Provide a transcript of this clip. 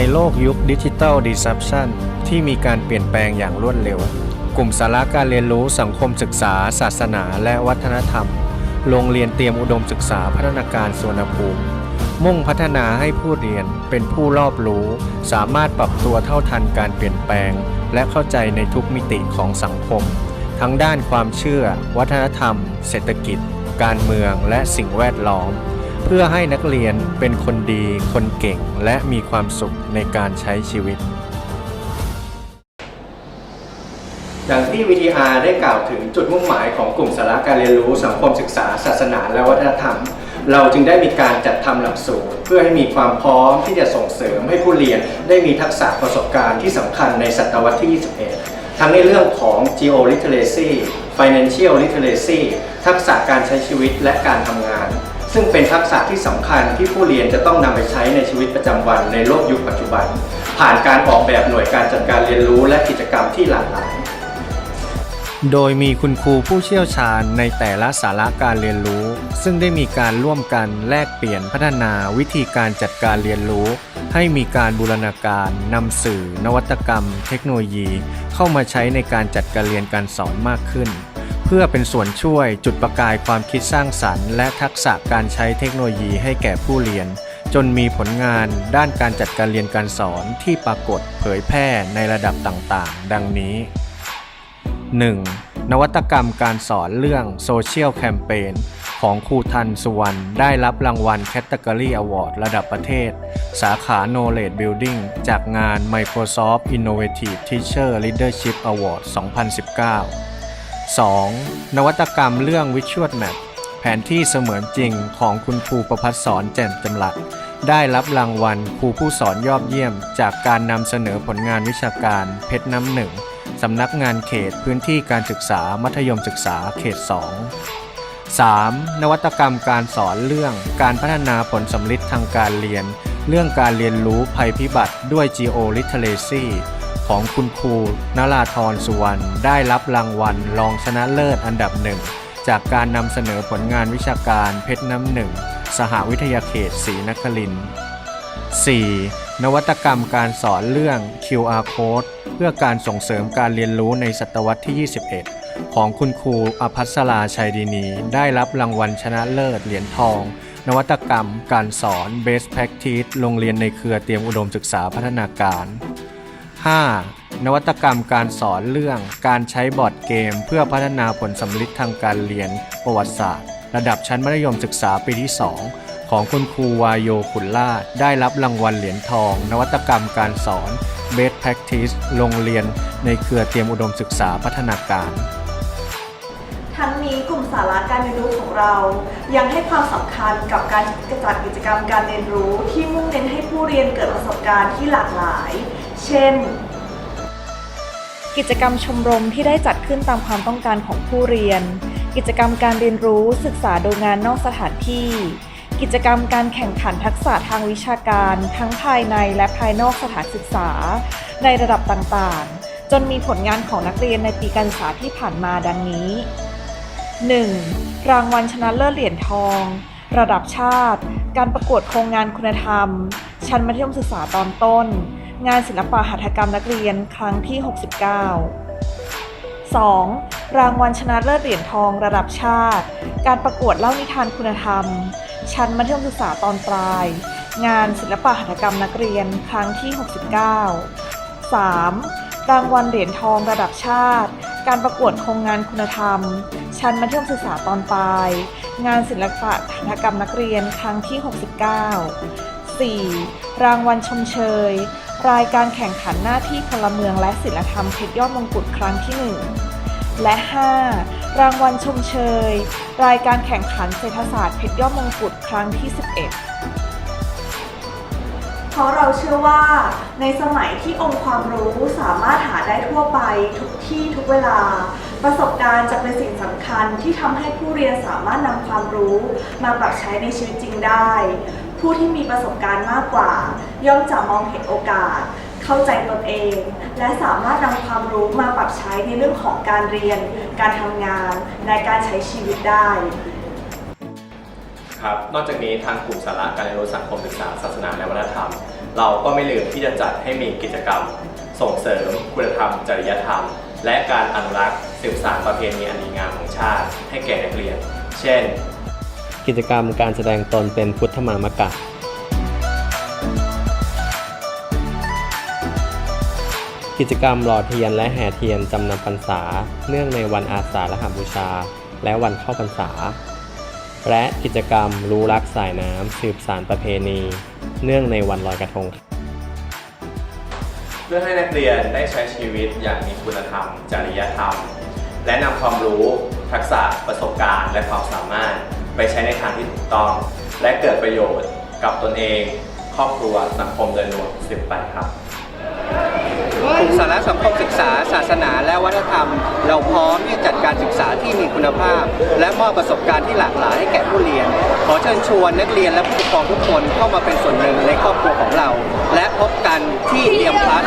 ในโลกยุคดิจิทัลดิส r ั p ชันที่มีการเปลี่ยนแปลงอย่างรวดเร็ว กลุ่มสาระการเรียนรู้สังคมศึกษา ศาสนา และวัฒนธรรม โรงเรียนเตรียมอุดมศึกษาพัฒนาการสวนภูมิ มุ่งพัฒนาให้ผู้เรียนเป็นผู้รอบรู้ สามารถปรับตัวเท่าทันการเปลี่ยนแปลง และเข้าใจในทุกมิติของสังคม ทั้งด้านความเชื่อ วัฒนธรรม เศรษฐกิจ การเมืองและสิ่งแวดล้อม เพื่อให้นักเรียนเป็นคนดี คนเก่ง และมีความสุขในการใช้ชีวิต อย่างที่ VTR ได้กล่าวถึงจุดมุ่งหมายของกลุ่มสาระการเรียนรู้สังคมศึกษา ศาสนาและวัฒนธรรม เราจึงได้มีการจัดทำหลักสูตร เพื่อให้มีความพร้อมที่จะส่งเสริมให้ผู้เรียนได้มีทักษะประสบการณ์ที่สำคัญในศตวรรษที่ 21ทั้งในเรื่องของ geo literacy financial literacy ทักษะการใช้ชีวิตและการทำงาน ซึ่งเป็นทักษะที่สำคัญที่ผู้เรียนจะต้องนำไปใช้ในชีวิตประจำวันในโลกยุคปัจจุบัน ผ่านการออกแบบหน่วยการจัดการเรียนรู้และกิจกรรมที่หลากหลาย โดยมีคุณครูผู้เชี่ยวชาญในแต่ละสาระการเรียนรู้ ซึ่งได้มีการร่วมกันแลกเปลี่ยนพัฒนาวิธีการจัดการเรียนรู้ ให้มีการบูรณาการนำสื่อ นวัตกรรม เทคโนโลยี เข้ามาใช้ในการจัดการเรียนการสอนมากขึ้น เพื่อเป็นส่วนช่วยจุดประกายความคิดสร้างสรรค์ และทักษะการใช้เทคโนโลยีให้แก่ผู้เรียน จนมีผลงานด้านการจัดการเรียนการสอนที่ปรากฏเผยแพร่ในระดับต่างๆ ดังนี้ 1. นวัตกรรมการสอนเรื่องโซเชียลแคมเปญของครูทันสุวรรณได้รับรางวัล Category Award ระดับประเทศ สาขา Knowledge Building จากงาน Microsoft Innovative Teacher Leadership Award 2019 2. นวัตกรรมเรื่อง Visual Map แผนที่เสมือนจริงของคุณครูประพัฒสอนแจ่มจำหลัด ได้รับรางวัลครูผู้สอนยอดเยี่ยม จากการนำเสนอผลงานวิชาการ เพชรน้ำหนึ่งสำนักงานเขตพื้นที่การศึกษามัธยมศึกษาเขต 2 3. นวัตกรรมการสอนเรื่องการพัฒนาผลสำลิดทางการเรียน เรื่องการเรียนรู้ภัยพิบัติด้วย Geo Literacy ของคุณครูนราธรสุวรรณได้รับรางวัลรองชนะเลิศอันดับหนึ่งจากการนำเสนอผลงานวิชาการเพชรน้ำหนึ่ง สหวิทยาเขตศรีนครินทร์ 4. นวัตกรรมการสอนเรื่อง QR Code เพื่อการส่งเสริมการเรียนรู้ในศตวรรษที่ 21 ของคุณครูอภัสราชัยดินี ได้รับรางวัลชนะเลิศเหรียญทอง นวัตกรรมการสอน Best Practice โรงเรียนในเครือเตรียมอุดมศึกษาพัฒนาการ 5. นวัตกรรมการสอนเรื่องการใช้บอร์ดเกม เพื่อพัฒนาผลสำลิดทางการเรียนประวัติศาสตร์ ระดับชั้นมัธยมศึกษาปีที่ 2 ของคุณครูวายโยขุนลาดได้รับรางวัลเหรียญทอง นวัตกรรมการสอน Best Practice โรงเรียนในเครือเตรียมอุดมศึกษาพัฒนาการ ทั้งนี้กลุ่มสาระการเรียนรู้ของเรา ยังให้ความสำคัญกับการจัดกิจกรรมการเรียนรู้ที่มุ่งเน้นให้ผู้เรียนเกิดประสบการณ์ที่หลากหลาย เช่น กิจกรรมชมรมที่ได้จัดขึ้นตามความต้องการของผู้เรียน กิจกรรมการเรียนรู้ศึกษาโดยงานนอกสถานที่ กิจกรรมการแข่งขันทักษะทางวิชาการ ทั้งภายในและภายนอกสถานศึกษา ในระดับต่างๆ จนมีผลงานของนักเรียนในปีการศึกษาที่ผ่านมาดังนี้ 1. รางวัลชนะเลิศเหรียญทอง ระดับชาติ การประกวดโครงงานคุณธรรม ชั้นมัธยมศึกษาตอนต้น งานศิลปะหัตถกรรมนักเรียนครั้งที่ 69 2. รางวัลชนะเลิศเหรียญทองระดับชาติ การประกวดเล่านิทานคุณธรรม ชั้นมัธยมศึกษาตอนปลาย งานศิลปะหัตถกรรมนักเรียนครั้งที่ 69 3. รางวัลเหรียญทองระดับชาติ การประกวดโครงงานคุณธรรม ชั้นมัธยมศึกษาตอนปลาย งานศิลปะหัตถกรรมนักเรียนครั้งที่ 69 4. รางวัลชมเชย รายการแข่งขันหน้าที่พลเมืองและศิลธรรมเพชรยอดมงกุฎครั้งที่ 1 และ 5. รางวัลชมเชย รายการแข่งขันเศรษฐศาสตร์เพชรยอดมงกุฎครั้งที่ 11 เพราะเราเชื่อว่าในสมัยที่องค์ความรู้สามารถหาได้ทั่วไปทุกที่ทุกเวลา ประสบการณ์จะเป็นสิ่งสำคัญที่ทำให้ผู้เรียนสามารถนำความรู้มาปรับใช้ในชีวิตจริงได้ ผู้ที่มีประสบการณ์มากกว่า ย่อมจะมองเห็นโอกาส เข้าใจตนเอง และสามารถนำความรู้มาปรับใช้ในเรื่องของการเรียน การทำงาน และการใช้ชีวิตได้ครับนอกจากนี้ทางกลุ่มสาระการเรียนรู้สังคมศึกษาศาสนาและวัฒนธรรม เราก็ไม่ลืมที่จะจัดให้มีกิจกรรม ส่งเสริม คุณธรรม จริยธรรม และการอนุรักษ์สืบสานประเพณีอันดีงามของชาติ ให้แก่นักเรียน เช่น กิจกรรมการแสดงตนเป็นพุทธมามกะกิจกรรมหล่อเทียนและแห่เทียนจำนำพรรษา เนื่องในวันอาสาฬหบูชา และวันเข้าพรรษา และกิจกรรมรู้รักสายน้ำสืบสารประเพณี เนื่องในวันลอยกระทง เพื่อให้นักเรียนได้ใช้ชีวิตอย่างมีคุณธรรม จริยธรรม และนำความรู้ ทักษะประสบการณ์ และความสามารถ ไปใช้ในทางที่ถูกต้อง และเกิดประโยชน์กับตนเอง ครอบครัวสังคมโดยรวมสืบไปครับกลุ่มสาระสังคมศึกษา ศาสนาและวัฒนธรรม เราพร้อมที่จะจัดการศึกษาที่มีคุณภาพ และมอบประสบการณ์ที่หลากหลายให้แก่ผู้เรียน ขอเชิญชวนนักเรียนและผู้ปกครองทุกคนเข้ามาเป็นส่วนหนึ่งในครอบครัวของเรา และพบกันที่เดียมพลัส